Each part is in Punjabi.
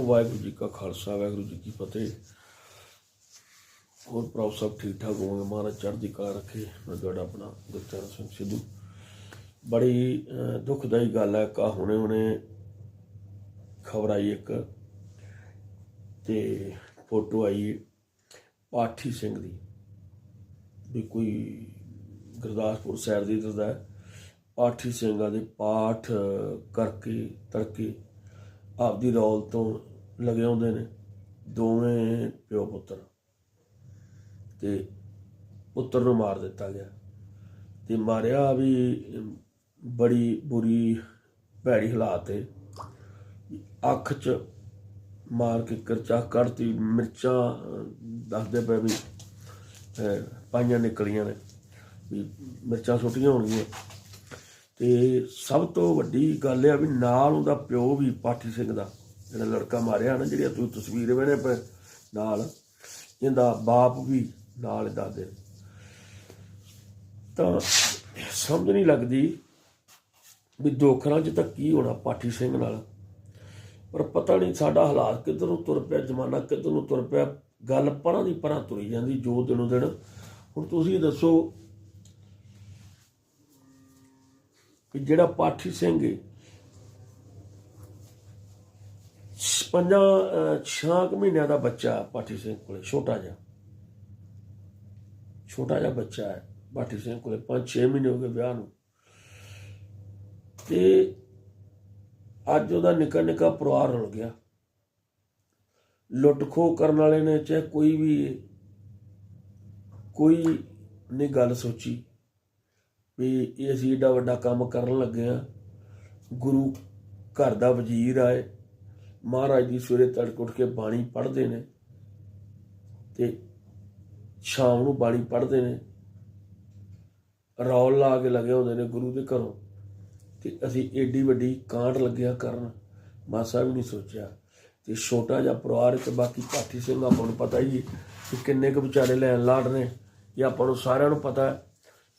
ਵਾਹਿਗੁਰੂ ਜੀ ਕਾ ਖਾਲਸਾ ਵਾਹਿਗੁਰੂ ਜੀ ਕੀ ਫਤਿਹ। ਹੋਰ ਪ੍ਰਭ ਸਭ ਠੀਕ ਠਾਕ ਹੋਣਗੇ ਮਹਾਰਾਜ ਚੜ੍ਹਦੀ ਕਲਾ ਰੱਖੇ। ਮੈਂ ਤੁਹਾਡਾ ਆਪਣਾ ਗੁਰਚਰਨ ਸਿੰਘ ਸਿੱਧੂ। ਬੜੀ ਅਹ, ਦੁਖਦਾਈ ਗੱਲ ਹੈ। ਕਾ ਹੁਣੇ ਹੁਣੇ ਖਬਰ ਆਈ ਇੱਕ ਤੇ ਫੋਟੋ ਆਈ ਪਾਠੀ ਸਿੰਘ ਦੀ ਵੀ ਕੋਈ ਗੁਰਦਾਸਪੁਰ ਸ਼ਹਿਰ ਦੀ ਦੱਸਦਾ ਹੈ। ਪਾਠੀ ਸਿੰਘਾਂ ਦੇ ਪਾਠ ਕਰਕੇ ਤੜਕੇ ਆਪਦੀ ਰੌਲ ਤੋਂ ਲਗੇ ਹੁੰਦੇ ਨੇ, ਦੋਵੇਂ ਪਿਓ ਪੁੱਤਰ। ਤੇ ਪੁੱਤਰ ਨੂੰ ਮਾਰ ਦਿੱਤਾ ਗਿਆ। ਤੇ ਮਾਰਿਆ ਵੀ ਬੜੀ ਬੁਰੀ ਭੈੜੀ ਹਾਲਾਤ ਹੈ ਅੱਖ 'ਚ ਮਾਰ ਕੇ ਕਰਚਾ ਕੱਢਤੀ ਮਿਰਚਾਂ ਦੱਸਦੇ ਪਏ ਵੀ ਪਾਈਆਂ ਨਿਕਲੀਆਂ ਨੇ, ਵੀ ਮਿਰਚਾਂ ਸੁੱਟੀਆਂ ਹੋਣਗੀਆਂ। ਤੇ ਸਭ ਤੋਂ ਵੱਡੀ ਗੱਲ ਇਹ ਆ ਵੀ ਨਾਲ ਉਹਦਾ ਪਿਓ ਵੀ ਪਾਠੀ ਸਿੰਘ ਦਾ, ਜਿਹੜਾ ਲੜਕਾ ਮਾਰਿਆ ਨਾ, ਜਿਹੜੀ ਤੁਸੀਂ ਤਸਵੀਰ ਵੇਨੇ ਪਏ ਨਾਲ, ਇਹਦਾ ਬਾਪ ਵੀ ਨਾਲ ਦਾਦੇ ਨੇ। ਤਾਂ ਸਮਝ ਨਹੀਂ ਲੱਗਦੀ ਵੀ ਦੋਖਰਾਂ 'ਚ ਤਾਂ ਕੀ ਹੋਣਾ ਪਾਠੀ ਸਿੰਘ ਨਾਲ ਪਰ ਪਤਾ ਨਹੀਂ ਸਾਡਾ ਹਾਲਾਤ ਕਿੱਧਰ ਨੂੰ ਤੁਰ ਪਿਆ, ਜ਼ਮਾਨਾ ਕਿੱਧਰ ਨੂੰ ਤੁਰ ਪਿਆ, ਗੱਲ ਪਰਾਂ ਦੀ ਪਰਾਂ ਤੁਰੀ ਜਾਂਦੀ, ਜੋ ਦਿਨੋਂ ਦਿਨ ਹੁਣ ਤੁਸੀਂ ਦੱਸੋ ਕਿ ਜਿਹੜਾ ਪਾਠੀ ਸਿੰਘ ਹੈ ਪੰਜਾਂ ਅਹ, ਕੁ ਮਹੀਨਿਆਂ ਦਾ ਬੱਚਾ ਪਾਠੀ ਸਿੰਘ ਕੋਲੇ ਛੋਟਾ ਜਿਹਾ। ਛੋਟਾ ਜਿਹਾ ਬੱਚਾ ਹੈ ਪਾਠੀ ਸਿੰਘ ਕੋਲੇ 5-6 ਮਹੀਨੇ ਹੋ ਗਏ ਵਿਆਹ ਨੂੰ। ਤੇ ਅੱਜ ਉਹਦਾ ਨਿੱਕਾ ਨਿੱਕਾ ਪਰਿਵਾਰ ਰੁਲ ਗਿਆ। ਲੁੱਟ ਖੋਹ ਕਰਨ ਵਾਲੇ ਨੇ ਚਾਹੇ ਕੋਈ ਵੀ ਕੋਈ ਨਹੀਂ ਗੱਲ ਸੋਚੀ। ਵੀ ਇਹ ਅਸੀਂ ਏਡਾ ਵੱਡਾ ਕੰਮ ਕਰਨ ਲੱਗੇ ਆ ਗੁਰੂ ਘਰ ਦਾ ਵਜ਼ੀਰ ਆਏ ਮਹਾਰਾਜ ਜੀ ਸਵੇਰੇ ਤੜਕ ਉੱਠ ਕੇ ਬਾਣੀ ਪੜ੍ਹਦੇ ਨੇ ਤੇ ਸ਼ਾਮ ਨੂੰ ਬਾਣੀ ਪੜ੍ਹਦੇ ਨੇ। ਰੌਲ ਲਾ ਕੇ ਲੱਗੇ ਹੁੰਦੇ ਨੇ ਗੁਰੂ ਦੇ ਘਰੋਂ ਤੇ ਅਸੀਂ ਏਡੀ ਵੱਡੀ ਕਾਂਟ ਲੱਗਿਆ ਕਰਨ। ਮਾਸਾ ਵੀ ਨਹੀਂ ਸੋਚਿਆ। ਤੇ ਛੋਟਾ ਜਿਹਾ ਪਰਿਵਾਰ ਤੇ ਬਾਕੀ ਪਾਠੀ ਸਿੰਘ ਆਪਾਂ ਨੂੰ ਪਤਾ ਹੀ ਹੈ ਕਿ ਕਿੰਨੇ ਕੁ ਵਿਚਾਰੇ ਲੈਣ ਲਾੜ ਨੇ। ਇਹ ਆਪਾਂ ਨੂੰ ਸਾਰਿਆਂ ਨੂੰ ਪਤਾ ਹੈ।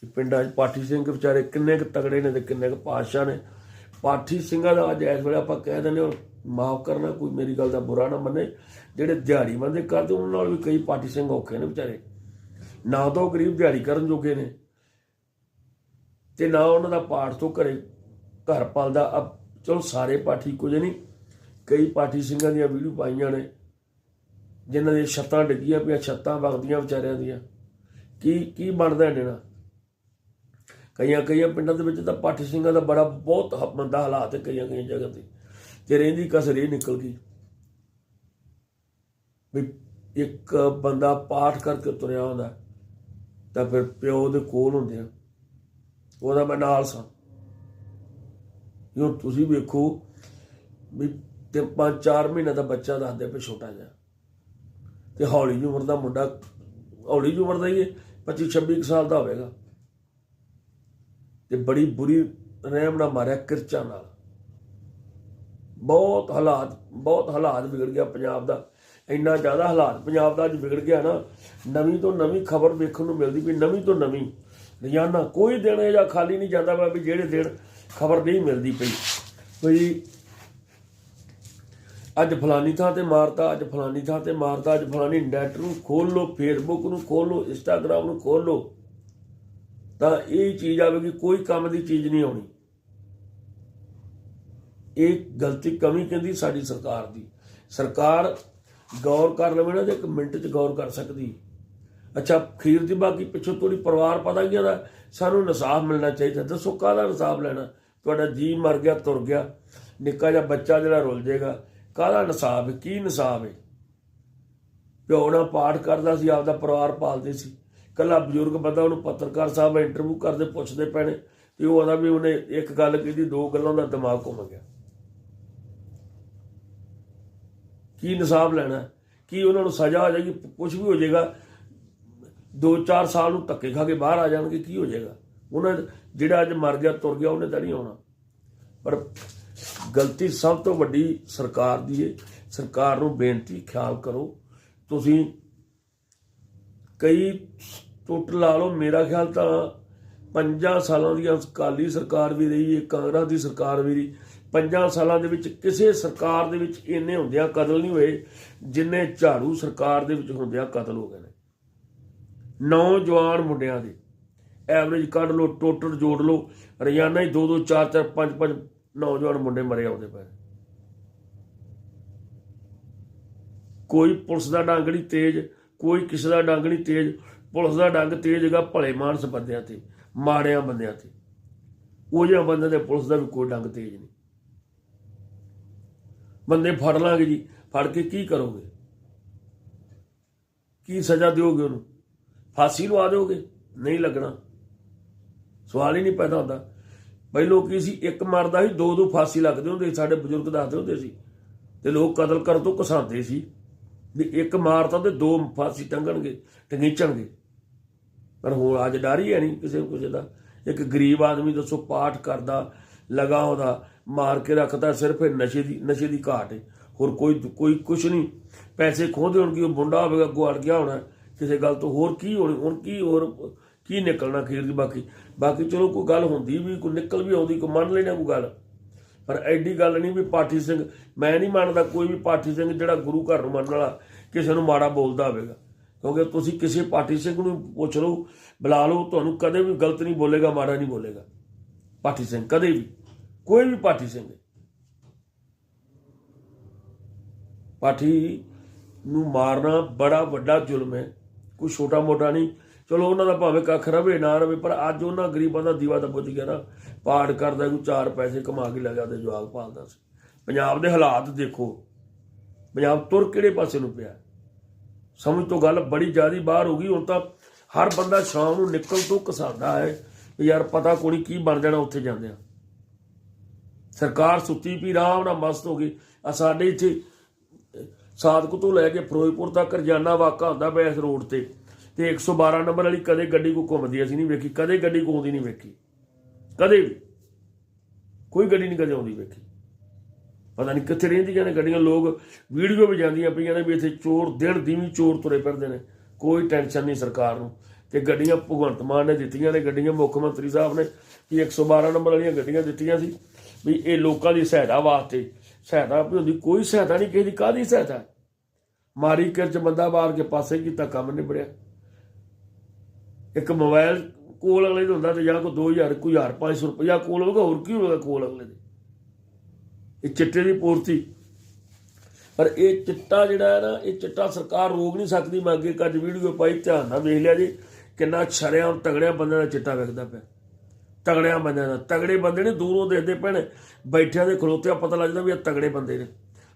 ਪਿੰਡਾਂ 'ਚ ਪਾਠੀ ਸਿੰਘ ਵਿਚਾਰੇ ਕਿੰਨੇ ਕੁ ਤਗੜੇ ਨੇ ਤੇ ਕਿੰਨੇ ਕੁ ਪਾਤਸ਼ਾਹ ਨੇ। ਪਾਠੀ ਸਿੰਘਾਂ ਦਾ ਅੱਜ ਇਸ ਵੇਲੇ ਆਪਾਂ ਕਹਿ ਦਿੰਦੇ ਹਾਂ, ਮਾਫ ਕਰਨਾ, ਕੋਈ ਮੇਰੀ ਗੱਲ ਦਾ ਬੁਰਾ ਨਾ ਮੰਨੇ, ਜਿਹੜੇ ਦਿਹਾੜੀ ਬੰਦੇ ਕਰਦੇ, ਉਹਨਾਂ ਨਾਲ ਵੀ ਕਈ ਪਾਠੀ ਸਿੰਘ ਔਖੇ ਨੇ ਵਿਚਾਰੇ। ਨਾ ਤਾਂ ਉਹ ਗਰੀਬ ਦਿਹਾੜੀ ਕਰਨ ਜੋਗੇ ਨੇ, ਤੇ ਨਾ ਉਹਨਾਂ ਦਾ ਪਾਠ ਤੋਂ ਘਰੇ ਘਰ ਪਲਦਾ। ਅਬ ਚਲੋ ਸਾਰੇ ਪਾਠੀ ਕੁਝ ਨਹੀਂ, ਕਈ ਪਾਠੀ ਸਿੰਘਾਂ ਦੀਆਂ ਵੀਡੀਓ ਪਾਈਆਂ ਨੇ, ਜਿਨ੍ਹਾਂ ਦੀਆਂ ਛੱਤਾਂ ਡਿੱਗੀਆਂ ਪਈਆਂ, ਛੱਤਾਂ ਵਗਦੀਆਂ ਵਿਚਾਰਿਆਂ ਦੀਆਂ। ਕੀ ਕੀ ਬਣਦਾ ਇਹਦੇ ਕਈਆਂ ਕਈਆਂ ਪਿੰਡਾਂ ਦੇ ਵਿੱਚ ਤਾਂ ਪਾਠੀ ਸਿੰਘਾਂ ਦਾ ਬੜਾ ਬਹੁਤ ਹ- ਮੰਦਾ ਹਾਲਾਤ ਹੈ ਕਈਆਂ ਕਈਆਂ ਜਗ੍ਹਾ ਤੇ। ਤੇ ਰਹਿੰਦੀ ਕਸਰ ਇਹ ਨਿਕਲ ਗਈ ਵੀ ਇੱਕ ਬੰਦਾ ਪਾਠ ਕਰਕੇ ਤੁਰਿਆ ਹੁੰਦਾ ਤਾਂ ਫਿਰ ਪਿਓ ਦੇ ਕੋਲ ਹੁੰਦੇ ਆ। ਉਹਦਾ ਮੈਂ ਨਾਲ ਸਾਂ। ਹੁਣ ਤੁਸੀਂ ਵੇਖੋ ਵੀ ਤੇ 5-4 ਮਹੀਨੇ ਦਾ ਬੱਚਾ ਦੱਸਦੇ ਪਏ ਛੋਟਾ ਜਿਹਾ। ਤੇ ਹੌਲੀ ਉਮਰ ਦਾ ਮੁੰਡਾ, ਹੌਲੀ ਜਿਹੀ ਉਮਰ ਦਾ ਹੀ 25-26 ਸਾਲ ਦਾ ਹੋਵੇਗਾ। ਤੇ ਬੜੀ ਬੁਰੀ ਰਹਿਮ ਨਾਲ ਮਾਰਿਆ ਕਿਰਚਾ ਨਾਲ। ਬਹੁਤ ਹਾਲਾਤ ਬਹੁਤ ਹਾਲਾਤ ਵਿਗੜ ਗਿਆ ਪੰਜਾਬ ਦਾ। ਇੰਨਾ ਜ਼ਿਆਦਾ ਹਾਲਾਤ ਪੰਜਾਬ ਦਾ ਅੱਜ ਵਿਗੜ ਗਿਆ ਨਾ, ਨਵੀਂ ਤੋਂ ਨਵੀਂ ਖਬਰ ਵੇਖਣ ਨੂੰ ਮਿਲਦੀ ਵੀ ਨਵੀਂ ਤੋਂ ਨਵੀਂ। ਰੋਜ਼ਾਨਾ ਕੋਈ ਦਿਨ ਇਹ ਜਾਂ ਖਾਲੀ ਨਹੀਂ ਜਾਂਦਾ ਵਾ ਵੀ ਜਿਹੜੇ ਦਿਨ ਖਬਰ ਨਹੀਂ ਮਿਲਦੀ ਪਈ। ਕੋਈ ਅੱਜ ਫਲਾਨੀ ਥਾਂ ਤੇ ਮਾਰਤਾ, ਅੱਜ ਫਲਾਨੀ ਥਾਂ ਤੇ ਮਾਰਤਾ, ਅੱਜ ਫਲਾਨੀ ਨੈਟ ਨੂੰ ਖੋਲ ਲਓ ਫੇਸਬੁੱਕ ਨੂੰ ਖੋਲ ਲਓ ਇੰਸਟਾਗ੍ਰਾਮ ਨੂੰ ਖੋਲ ਲਓ। ਤਾਂ ਇਹ ਚੀਜ਼ ਆਵੇਗੀ ਕੋਈ ਕੰਮ ਦੀ ਚੀਜ਼ ਨਹੀਂ ਆਉਣੀ। ਇਹ ਗਲਤੀ ਕਮੀ ਕਹਿੰਦੀ ਸਾਡੀ ਸਰਕਾਰ ਦੀ। ਸਰਕਾਰ ਗੌਰ ਕਰ ਲਵੇ ਨਾ ਤੇ ਇੱਕ ਮਿੰਟ 'ਚ ਗੌਰ ਕਰ ਸਕਦੀ। ਅੱਛਾ, ਖੀਰ ਦੀ ਬਾਕੀ ਪਿੱਛੋਂ ਥੋੜੀ ਪਰਿਵਾਰ ਪਤਾ ਕੀ ਦਾ ਸਾਨੂੰ ਇਨਸਾਫ ਮਿਲਣਾ ਚਾਹੀਦਾ। ਦੱਸੋ ਕਾਹਦਾ ਇਨਸਾਫ ਲੈਣਾ? ਤੁਹਾਡਾ ਜੀ ਮਰ ਗਿਆ, ਤੁਰ ਗਿਆ। ਨਿੱਕਾ ਜਿਹਾ ਬੱਚਾ ਜਿਹੜਾ ਰੁੱਲ ਜਾਏਗਾ, ਕਾਹਦਾ ਇਨਸਾਫ ਹੈ? ਕੀ ਇਨਸਾਫ ਹੈ? ਪਿਓ ਨਾਲ ਪਾਠ ਕਰਦਾ ਸੀ, ਆਪਦਾ ਪਰਿਵਾਰ ਪਾਲਦੇ ਸੀ। ਕੱਲਾ ਬਜ਼ੁਰਗ ਬੰਦਾ ਉਹਨੂੰ ਪੱਤਰਕਾਰ ਸਾਹਿਬ ਇੰਟਰਵਿਊ ਕਰਦੇ ਪੁੱਛਦੇ ਪੈਣੇ ਤੇ ਉਹ ਆਦਾ ਵੀ ਉਹਨੇ ਇੱਕ ਗੱਲ ਕੀਤੀ ਦੋ ਗੱਲਾਂ ਦਾ ਦਿਮਾਗ ਘੁੰਮ ਗਿਆ। ਕੀ ਇਨਸਾਫ ਲੈਣਾ ਕੀ ਉਹਨਾਂ ਨੂੰ ਸਜ਼ਾ ਹੋ ਜਾਏਗੀ? ਕੁਝ ਵੀ ਹੋ ਜਾਏਗਾ। 2-4 ਸਾਲ ਨੂੰ ਧੱਕੇ ਖਾ ਕੇ ਬਾਹਰ ਆ ਜਾਣਗੇ, ਕੀ ਹੋ ਜਾਏਗਾ? ਉਹਨਾਂ ਜਿਹੜਾ ਅੱਜ ਮਰ ਗਿਆ, ਤੁਰ ਗਿਆ, ਉਹਨੇ ਤਾਂ ਨਹੀਂ ਆਉਣਾ। ਪਰ ਗਲਤੀ ਸਭ ਤੋਂ ਵੱਡੀ ਸਰਕਾਰ ਦੀ ਹੈ ਸਰਕਾਰ ਨੂੰ ਬੇਨਤੀ, ਖਿਆਲ ਕਰੋ। ਤੁਸੀਂ ਕਈ ਟੁੱਟ ਲਾ ਲਓ। ਮੇਰਾ ਖਿਆਲ ਤਾਂ ਪੰਜਾਂ ਸਾਲਾਂ ਦੀ ਅਕਾਲੀ ਸਰਕਾਰ ਵੀ ਰਹੀ ਹੈ ਕਾਂਗਰਸ ਦੀ ਸਰਕਾਰ ਵੀ ਰਹੀ। ਪੰਜਾਂ ਸਾਲਾਂ ਦੇ ਵਿੱਚ ਕਿਸੇ ਸਰਕਾਰ ਦੇ ਵਿੱਚ ਇੰਨੇ ਹੁੰਦਿਆਂ ਕਤਲ ਨਹੀਂ ਹੋਏ, ਜਿੰਨੇ ਝਾੜੂ ਸਰਕਾਰ ਦੇ ਵਿੱਚ ਹੁੰਦਿਆਂ ਕਤਲ ਹੋ ਗਏ ਨੇ। ਨੌਜਵਾਨ ਮੁੰਡਿਆਂ ਦੇ। ਐਵਰੇਜ ਕੱਢ ਲਓ ਟੋਟਲ ਜੋੜ ਲਓ। ਰੋਜ਼ਾਨਾ ਹੀ 2 2 4 4 5 5 ਨੌਜਵਾਨ ਮੁੰਡੇ ਮਰੇ ਆਉਂਦੇ ਪਏ ਕੋਈ ਪੁਲਿਸ ਦਾ ਡੰਗ ਨਹੀਂ ਤੇਜ਼, ਕੋਈ ਕਿਸੇ ਦਾ ਡੰਗ ਨਹੀਂ ਤੇਜ਼। ਪੁਲਿਸ ਦਾ ਡੰਗ ਤੇਜ਼ ਹੈਗਾ ਭਲੇ ਮਾਨਸ ਬੰਦਿਆਂ ਤੇ ਮਾੜਿਆਂ ਬੰਦਿਆਂ ਤੇ। ਉਹ ਜਿਹਾ ਬੰਦੇ 'ਤੇ ਪੁਲਿਸ ਦਾ ਵੀ ਕੋਈ ਡੰਗ ਤੇਜ਼ ਨਹੀਂ। ਬੰਦੇ ਫੜ ਲਾਂਗੇ ਜੀ ਫੜ ਕੇ ਕੀ ਕਰੋਗੇ? ਕੀ ਸਜ਼ਾ ਦਿਓਗੇ ਉਹਨੂੰ? ਫਾਂਸੀ ਲਵਾ ਦਿਓਗੇ? ਨਹੀਂ ਲੱਗਣਾ। ਸਵਾਲ ਹੀ ਨਹੀਂ ਪੈਦਾ ਹੁੰਦਾ। ਪਹਿਲੋਂ ਕੀ ਸੀ ਇੱਕ ਮਰਦਾ ਸੀ ਦੋ ਦੋ ਫਾਂਸੀ ਲੱਗਦੇ ਹੁੰਦੇ ਸੀ, ਸਾਡੇ ਬਜ਼ੁਰਗ ਦੱਸਦੇ ਹੁੰਦੇ ਸੀ। ਤੇ ਲੋਕ ਕਤਲ ਕਰਨ ਤੋਂ ਕਸਾਉਂਦੇ ਸੀ। ਵੀ ਇੱਕ ਮਾਰਤਾ ਤੇ ਦੋ ਫਾਂਸੀ ਟੰਗਣਗੇ ਟੰਗੀਚਣਗੇ। ਪਰ ਹੁਣ ਅੱਜ ਡਰ ਹੀ ਹੈ ਨਹੀਂ ਕਿਸੇ ਕੁਝ ਦਾ। ਇੱਕ ਗਰੀਬ ਆਦਮੀ ਦੱਸੋ ਪਾਠ ਕਰਦਾ, ਲਗਾ ਉਹਦਾ, ਮਾਰ ਕੇ ਰੱਖਦਾ, ਸਿਰਫ ਇਹ ਨਸ਼ੇ ਦੀ ਨਸ਼ੇ ਦੀ ਘਾਟ ਹੈ। ਹੋਰ ਕੋਈ ਕੋਈ ਕੁਝ ਨਹੀਂ। ਪੈਸੇ ਖੋਹਦੇ ਹੋਣਗੇ, ਉਹ ਬੁੰਡਾ ਹੋਵੇਗਾ ਗੁਆੜ ਗਿਆ ਹੋਣਾ। ਕਿਸੇ ਗੱਲ ਤੋਂ ਹੋਰ ਕੀ ਹੋਣੀ, ਹੁਣ ਕੀ ਹੋਰ, ਕੀ ਨਿਕਲਣਾ ਖੀਰ ਦੀ ਬਾਕੀ। ਬਾਕੀ ਚਲੋ ਕੋਈ ਗੱਲ ਹੁੰਦੀ ਵੀ, ਕੋਈ ਨਿਕਲ ਵੀ ਆਉਂਦੀ, ਕੋਈ ਮੰਨ ਲੈਣਾ ਕੋਈ ਗੱਲ। ਪਰ ਐਡੀ ਗੱਲ ਨਹੀਂ ਵੀ ਪਾਠੀ ਸਿੰਘ, ਮੈਂ ਨਹੀਂ ਮੰਨਦਾ ਕੋਈ ਵੀ ਪਾਠੀ ਸਿੰਘ ਜਿਹੜਾ ਗੁਰੂ ਘਰ ਨੂੰ ਮੰਨਣ ਵਾਲਾ, ਕਿਸੇ ਨੂੰ ਮਾੜਾ ਬੋਲਦਾ ਹੋਵੇਗਾ। ਕਿਉਂਕਿ ਤੁਸੀਂ ਕਿਸੇ ਪਾਠੀ ਸਿੰਘ ਨੂੰ ਪੁੱਛ ਲਓ, ਬੁਲਾ ਲਓ, ਤੁਹਾਨੂੰ ਕਦੇ ਵੀ ਗਲਤ ਨਹੀਂ ਬੋਲੇਗਾ, ਮਾੜਾ ਨਹੀਂ ਬੋਲੇਗਾ। ਪਾਠੀ ਸਿੰਘ ਕਦੇ ਵੀ, ਕੋਈ ਵੀ ਪਾਠੀ ਸਿੰਘ। ਪਾਠੀ ਨੂੰ ਮਾਰਨਾ ਬੜਾ ਵੱਡਾ ਜ਼ੁਲਮ ਹੈ। ਕੋਈ ਛੋਟਾ ਮੋਟਾ ਨਹੀਂ। ਚਲੋ, ਉਹਨਾਂ ਦਾ ਭਾਵੇਂ ਕੱਖ ਰਵੇ, ਨਾ ਰਵੇ, ਪਰ ਅੱਜ ਉਹਨਾਂ ਗਰੀਬਾਂ ਦਾ ਦੀਵਾ ਤਾਂ ਬੁੱਝ ਗਿਆ ਨਾ। ਪਾੜ ਕਰਦਾ ਕੋਈ ਚਾਰ ਪੈਸੇ ਕਮਾ ਕੇ ਲਗਾ ਤੇ ਜਵਾਗ ਪਾਲਦਾ ਸੀ। ਪੰਜਾਬ ਦੇ ਹਾਲਾਤ ਦੇਖੋ। ਪੰਜਾਬ ਤੁਰ ਕਿਹੜੇ ਪਾਸੇ ਨੂੰ ਪਿਆ? ਸਮਝ ਤੋਂ ਗੱਲ ਬੜੀ ਜ਼ਿਆਦੀ ਬਾਹਰ ਹੋ ਗਈ, ਹੁਣ ਤਾਂ ਹਰ ਬੰਦਾ ਸ਼ਾਮ ਨੂੰ ਨਿਕਲ ਤੋਂ ਕਸਾਉਂਦਾ ਹੈ ਵੀ ਯਾਰ ਪਤਾ ਕੋਣੀ ਕੀ ਬਣ ਜਾਣਾ, ਉੱਥੇ ਜਾਂਦਿਆਂ ਸਰਕਾਰ ਸੁੱਤੀ ਪਈ, ਆਰਾਮ ਨਾਲ ਮਸਤ ਹੋ ਗਈ। ਆ ਸਾਡੇ ਇੱਥੇ ਸਾਦਕ ਤੋਂ ਲੈ ਕੇ ਫਿਰੋਜ਼ਪੁਰ ਤੱਕ ਰਜਾਨਾ ਵਾਕਾ ਹੁੰਦਾ ਪਿਆ ਇਸ ਰੋਡ ਤੇ। ਤੇ 112 ਨੰਬਰ ਵਾਲੀ ਕਦੇ ਗੱਡੀ ਕੋ ਘੁੰਮਦੀ, ਅਸੀਂ ਨਹੀਂ ਵੇਖੀ, ਕਦੇ ਗੱਡੀ ਕੋ ਆਉਂਦੀ ਨਹੀਂ ਵੇਖੀ। ਕਦੇ ਵੀ। ਕੋਈ ਗੱਡੀ ਨਹੀਂ ਕਦੇ ਆਉਂਦੀ ਵੇਖੀ। ਪਤਾ ਨਹੀਂ ਕਿੱਥੇ ਰਹਿੰਦੀਆਂ ਨੇ ਗੱਡੀਆਂ, ਲੋਕ ਵੀਡੀਓ ਵੀ ਜਾਂਦੀਆਂ ਪਈਆਂ ਨੇ ਵੀ ਇੱਥੇ ਚੋਰ ਦਿਨ ਦੀਵੀਂ ਚੋਰ ਤੁਰੇ ਫਿਰਦੇ ਨੇ। ਕੋਈ ਟੈਨਸ਼ਨ ਨਹੀਂ ਸਰਕਾਰ ਨੂੰ। ਤੇ ਗੱਡੀਆਂ ਭਗਵੰਤ ਮਾਨ ਨੇ ਦਿੱਤੀਆਂ ਨੇ, ਗੱਡੀਆਂ ਮੁੱਖ ਮੰਤਰੀ ਸਾਹਿਬ ਨੇ ਕਿ 112 ਨੰਬਰ ਵਾਲੀਆਂ ਗੱਡੀਆਂ ਦਿੱਤੀਆਂ ਸੀ ਵੀ ਇਹ ਲੋਕਾਂ ਦੀ ਸਹਾਇਤਾ ਵਾਸਤੇ। ਸਹਾਇਤਾ ਵੀ ਹੁੰਦੀ, ਕੋਈ ਸਹਾਇਤਾ ਨਹੀਂ ਕਿਸੇ ਦੀ ਕਾਹਦੀ ਸਹਾਇਤਾ? ਮਾਰੀ ਕਿਰਚ ਬੰਦਾ ਬਾਹਰ ਕੇ ਪਾਸੇ ਕੀਤਾ, ਕੰਮ ਨਿਬੜਿਆ। ਇੱਕ ਮੋਬਾਈਲ ਕੋਲ ਅਗਲੇ ਦੇ ਹੁੰਦਾ ਤੇ ਜਾਂ ਕੋਈ 2000 ਕੋਈ 1500 ਰੁਪਇਆ ਕੋਲ ਹੋਊਗਾ, ਹੋਰ ਕੀ ਹੋਵੇਗਾ ਕੋਲ ਅਗਲੇ ਦੇ? ਇਹ ਚਿੱਟੇ ਦੀ ਪੂਰਤੀ। ਪਰ ਇਹ ਚਿੱਟਾ ਜਿਹੜਾ ਹੈ ਨਾ, ਇਹ ਚਿੱਟਾ ਸਰਕਾਰ ਰੋਕ ਨਹੀਂ ਸਕਦੀ ਮੈਂ ਅੱਗੇ ਕੱਜ ਵੀਡੀਓ ਪਾਈ, ਧਿਆਨ ਨਾਲ ਵੇਖ ਲਿਆ ਜੀ, ਕਿੰਨਾ ਛੜਿਆਂ ਤਗੜਿਆਂ ਬੰਦਿਆਂ ਦਾ ਚਿੱਟਾ ਵਿਕਦਾ ਪਿਆ। ਤਗੜਿਆਂ ਬੰਦਿਆਂ ਦਾ। ਤਗੜੇ ਬੰਦੇ ਨੇ ਦੂਰੋਂ ਦੇਖਦੇ ਪੈਣ ਬੈਠਿਆਂ ਦੇ ਖਲੋਤਿਆਂ ਪਤਾ ਲੱਗ ਜਾਂਦਾ ਵੀ ਇਹ ਤਗੜੇ ਬੰਦੇ ਨੇ।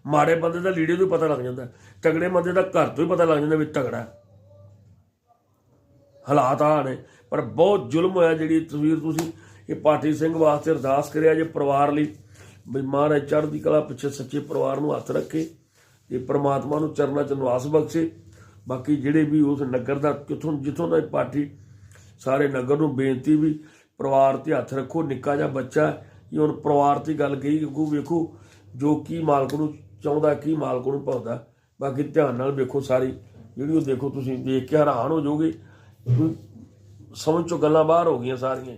ਮਾੜੇ ਬੰਦੇ ਦਾ ਲੀੜੇ ਤੋਂ ਹੀ ਪਤਾ ਲੱਗ ਜਾਂਦਾ। ਤਗੜੇ ਬੰਦੇ ਦਾ ਘਰ ਤੋਂ ਹੀ ਪਤਾ ਲੱਗ ਜਾਂਦਾ ਵੀ ਤਗੜਾ ਹਾਲਾਤ ਆ ਨੇ, ਪਰ ਬਹੁਤ ਜ਼ੁਲਮ ਹੋਇਆ ਜਿਹੜੀ ਤਸਵੀਰ ਤੁਸੀਂ ਇਹ ਪਾਠੀ ਸਿੰਘ ਵਾਸਤੇ ਅਰਦਾਸ ਕਰਿਆ ਜੇ ਪਰਿਵਾਰ ਲਈ। ਵੀ ਮਹਾਰਾਜ ਚੜ੍ਹਦੀ ਕਲਾ ਪਿੱਛੇ ਸੱਚੇ ਪਰਿਵਾਰ ਨੂੰ ਹੱਥ ਰੱਖੇ ਤੇ ਪ੍ਰਮਾਤਮਾ ਨੂੰ ਚਰਨਾਂ ਚ ਨਿਵਾਸ ਬਖਸ਼ੇ। ਬਾਕੀ ਜਿਹੜੇ ਵੀ ਉਸ ਨਗਰ ਦਾ ਕਿਥੋਂ ਜਿੱਥੋਂ ਦਾ ਇਹ ਪਾਠੀ, ਸਾਰੇ ਨਗਰ ਨੂੰ ਬੇਨਤੀ ਵੀ ਪਰਿਵਾਰ ਤੇ ਹੱਥ ਰੱਖੋ, ਨਿੱਕਾ ਜਿਹਾ ਬੱਚਾ ਇਹ ਹੁਣ ਪਰਿਵਾਰ ਦੀ ਗੱਲ ਕਹੀ, ਕਿਉਂਕਿ ਵੇਖੋ, ਜੋ ਕੀ ਮਾਲਕ ਨੂੰ ਚਾਹੁੰਦਾ, ਕੀ ਮਾਲਕ ਨੂੰ ਭਾਉਂਦਾ। ਬਾਕੀ ਧਿਆਨ ਨਾਲ ਵੇਖੋ ਸਾਰੀ ਵੀਡੀਓ ਦੇਖੋ, ਤੁਸੀਂ ਦੇਖ ਕੇ ਹੈਰਾਨ ਹੋ ਜਾਓਗੇ। ਸਮਝ ਚੋਂ ਗੱਲਾਂ ਬਾਹਰ ਹੋ ਗਈਆਂ ਸਾਰੀਆਂ।